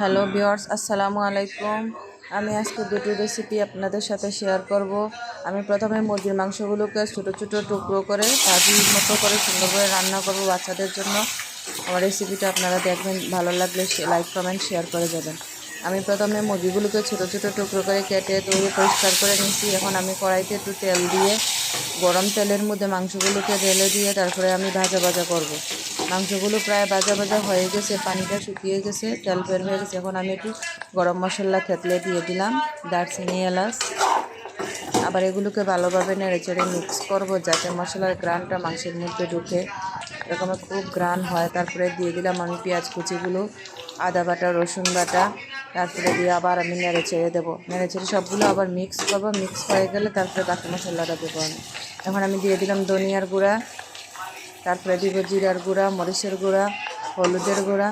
Hello বিয়ার্স আসসালামু আলাইকুম। আমি আজকে দুটো রেসিপি আপনাদের সাথে শেয়ার করব। আমি প্রথমে মুরগির মাংসগুলোকে ছোটো ছোটো টুকরো করে ভাজির মতো করে সুন্দর করে রান্না করব বাচ্চাদের জন্য। আমার রেসিপিটা আপনারা দেখবেন, ভালো লাগলে লাইক কমেন্ট শেয়ার করে যাবেন আমি প্রথমে মুরগিগুলোকে ছোটো ছোটো টুকরো করে কেটে ধুয়ে পরিষ্কার করে নিচ্ছি এখন আমি কড়াইতে একটু তেল দিয়ে গরম তেলের মধ্যে মাংসগুলোকে ঢেলে দিয়ে তারপরে আমি ভাজা ভাজা করব। মাংসগুলো প্রায় ভাজা ভাজা হয়ে গেছে, পানিটা শুকিয়ে গেছে, তেল বের হয়ে গেছে। এখন আমি একটু গরম মশলা থেতলে দিয়ে দিলাম, দারচিনি, এলাচ। আবার এগুলোকে ভালোভাবে নেড়ে চেড়ে মিক্স করব, যাতে মশলার গ্রানটা মাংসের মধ্যে ঢুকে। এরকম খুব গ্রান হয়, তারপরে দিয়ে দিলাম আমি পেঁয়াজ কুচিগুলো, আদা বাটা, রসুন বাটা। তারপরে দিয়ে আবার আমি নেড়ে ছেড়ে দেবো। নেড়ে ছেড়ে সবগুলো আবার মিক্স করব। মিক্স হয়ে গেলে তারপরে বাকি মশলাটা দেবো আমি। এখন আমি দিয়ে দিলাম ধনিয়ার গুঁড়া। তারপরে দিব জিরার গুঁড়া, মরিচের গুঁড়া, হলুদের গুঁড়া,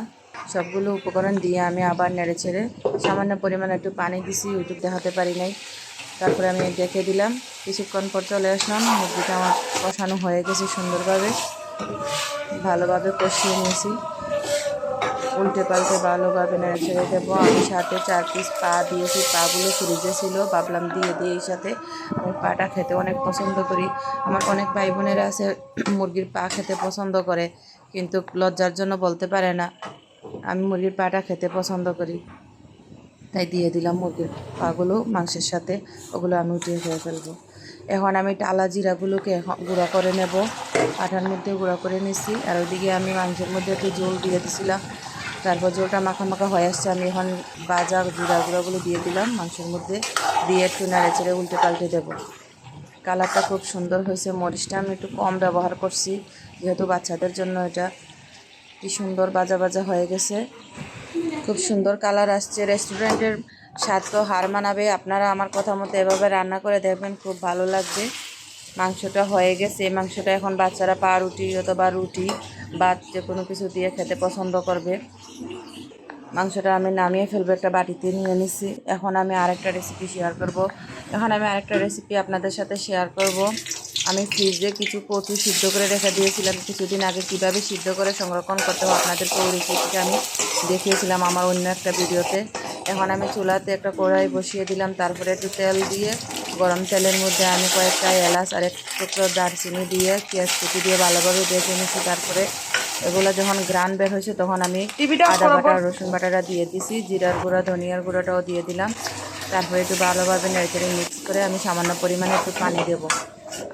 সবগুলো উপকরণ দিয়ে আমি আবার নেড়ে ছেড়ে সামান্য পরিমাণে একটু পানি দিছি ইউটিউব দেখাতে পারি নাই। তারপরে আমি দেখে দিলাম, কিছুক্ষণ পর চলে আসলাম, মুরগিটা আমার কষানো হয়ে গেছে সুন্দরভাবে। ভালোভাবে কষিয়ে নিয়েছি। উল্টে পাল্টে ভালোভাবে নেড়ে ছেড়ে দেবো। আমি সাথে চার পিস পা দিয়েছি, পাগুলো ফ্রিজে ছিল। ভাবলাম দিয়ে দিয়ে এই সাথে। আমি পাটা খেতে অনেক পছন্দ করি। আমার অনেক ভাই বোনেরা আছে, মুরগির পা খেতে পছন্দ করে, কিন্তু লজ্জার জন্য বলতে পারে না, আমি মুরগির পাটা খেতে পছন্দ করি। তাই দিয়ে দিলাম মুরগির পাগুলো মাংসের সাথে, ওগুলো আমি উঠিয়ে খেয়ে ফেলব। এখন আমি টালা জিরাগুলোকে এখন গুঁড়া করে নেব। পাঠার মধ্যে গুঁড়া করে নিছি আর ওইদিকে আমি মাংসের মধ্যে একটু জল দিয়ে দিছিলাম। তারপর জলটা মাখা মাখা হয়ে আসছে, আমি এখন বাজা জিরা গুঁড়াগুলো দিয়ে দিলাম মাংসের মধ্যে। দিয়ে একটু নাড়ে চেড়ে উল্টে পাল্টে দেবো। কালারটা খুব সুন্দর হয়েছে, মরিচটা আমি একটু কম ব্যবহার করছি, যেহেতু বাচ্চাদের জন্য এটা কি সুন্দর বাজা বাজা হয়ে গেছে। খুব সুন্দর কালার আসছে, রেস্টুরেন্টের স্বাদ তো হার মানাবে। আপনারা আমার কথা মতো এভাবে রান্না করে দেখবেন, খুব ভালো লাগবে। মাংসটা হয়ে গেছে। এই মাংসটা এখন বাচ্চারা পা রুটি অথবা রুটি বা যে কোনো কিছু দিয়ে খেতে পছন্দ করবে। মাংসটা আমি নামিয়ে ফেলব, একটা বাটিতে নিয়ে নিছি। এখন আমি আরেকটা রেসিপি শেয়ার করব। এখন আমি আরেকটা রেসিপি আপনাদের সাথে শেয়ার করব। আমি ফ্রিজে কিছু কচু সিদ্ধ করে রেখে দিয়েছিলাম। কিছুদিন আগে কীভাবে সিদ্ধ করে সংরক্ষণ করতে হবে আপনাদের ওই রেসিপিটা আমি দেখিয়েছিলাম আমার অন্য একটা ভিডিওতে এখন আমি চুলাতে একটা কড়াই বসিয়ে দিলাম। তারপরে একটু তেল দিয়ে গরম তেলের মধ্যে আমি কয়েকটা এলাচ আর এক টুকরো দারচিনি দিয়ে পেঁয়াজ কুচি দিয়ে ভালোভাবে বেঁচে নিয়েছি। তারপরে এগুলো যখন গ্রান বের হয়েছে তখন আমি আদা বাটা রসুন বাটাটা দিয়ে দিছি। জিরার গুঁড়া ধনিয়ার গুঁড়াটাও দিয়ে দিলাম। তারপরে একটু ভালোভাবে নেড়ে মিক্স করে আমি সামান্য পরিমাণে একটু পানি দেব।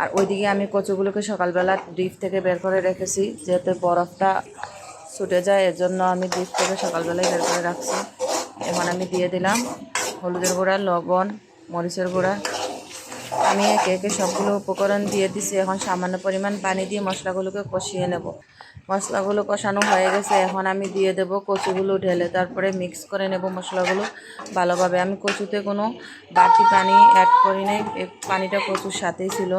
আর ওইদিকে আমি কচুগুলোকে সকালবেলা ডিপ থেকে বের করে রেখেছি যেহেতু বরফটা ছুটে যায় এর জন্য আমি ডিপ থেকে সকালবেলায় বের করে রাখছি। এখন আমি দিয়ে দিলাম হলুদের গুঁড়া লবণ মরিচের গুঁড়া আমি একে একে সবগুলো উপকরণ দিয়ে দিছি। এখন সামান্য পরিমাণ পানি দিয়ে মশলাগুলোকে কষিয়ে নেব। মশলাগুলো কষানো হয়ে গেছে। এখন আমি দিয়ে দেব কচুগুলো ঢেলে। তারপরে মিক্স করে নেব মশলাগুলো ভালোভাবে। আমি কচুতে কোনো বাড়তি পানি অ্যাড করি নাই। পানিটা কচুর সাথেই ছিল।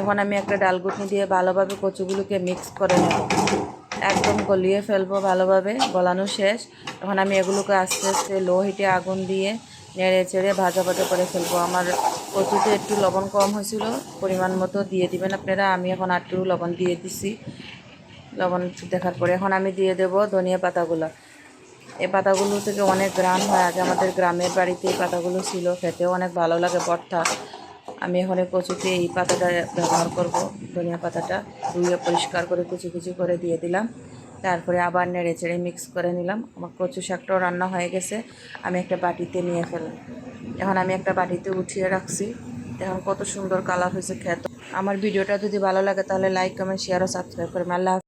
এখন আমি একটা ডালগুটনি দিয়ে ভালোভাবে কচুগুলোকে মিক্স করে নেব। একদম গলিয়ে ফেলব ভালোভাবে। গলানো শেষ। এখন আমি এগুলোকে আস্তে আস্তে লো হিটে আগুন দিয়ে নেড়ে চেড়ে ভাজা ভাজা করে ফেলব। আমার কচুতে একটু লবণ কম হয়েছিল, পরিমাণ মতো দিয়ে দিবেন আপনারা। আমি এখন একটু লবণ দিয়ে দিছি। লবণ দেখার পরে এখন আমি দিয়ে দেব ধনিয়া পাতাগুলো। এই পাতাগুলো থেকে অনেক গ্রাম হয়। আগে আমাদের গ্রামের বাড়িতে এই পাতাগুলো ছিল, খেতেও অনেক ভালো লাগে ভর্তা। আমি এখন এই কচুতে এই পাতাটা ব্যবহার করব, ধনিয়া পাতাটা। ধুয়ে পরিষ্কার করে, কুচি কুচি করে দিয়ে দিলাম। তারপরে আবার নেড়ে চেড়ে মিক্স করে নিলাম। আমার কচু শাকটাও রান্না হয়ে গেছে। আমি একটা বাটিতে নিয়ে ফেললাম। এখন আমি একটা বাটিতে উঠিয়ে রাখছি। এখন কত সুন্দর কালার হয়েছে খেত। আমার ভিডিওটা যদি ভালো লাগে তাহলে লাইক কমেন্ট শেয়ার ও সাবস্ক্রাইব করবেন। আল্লাহ।